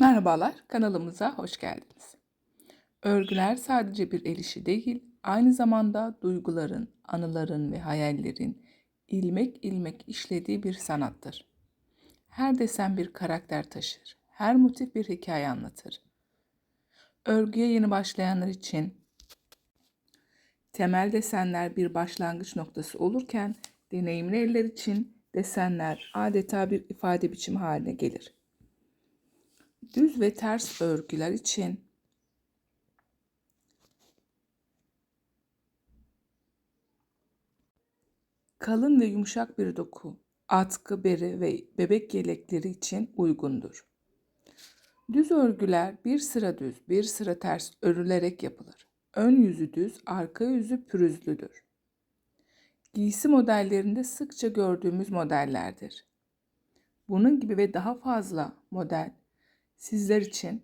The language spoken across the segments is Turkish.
Merhabalar, kanalımıza hoş geldiniz. Örgüler sadece bir el işi değil, aynı zamanda duyguların, anıların ve hayallerin ilmek ilmek işlediği bir sanattır. Her desen bir karakter taşır, her motif bir hikaye anlatır. Örgüye yeni başlayanlar için temel desenler bir başlangıç noktası olurken, deneyimli eller için desenler adeta bir ifade biçimi haline gelir. Düz ve ters örgüler için kalın ve yumuşak bir doku, atkı, bere ve bebek yelekleri için uygundur. Düz örgüler bir sıra düz, bir sıra ters örülerek yapılır. Ön yüzü düz, arka yüzü pürüzlüdür. Giysi modellerinde sıkça gördüğümüz modellerdir. Bunun gibi ve daha fazla model sizler için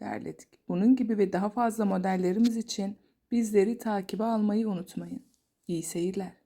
derledik. Bunun gibi ve daha fazla modellerimiz için bizleri takibe almayı unutmayın. İyi seyirler.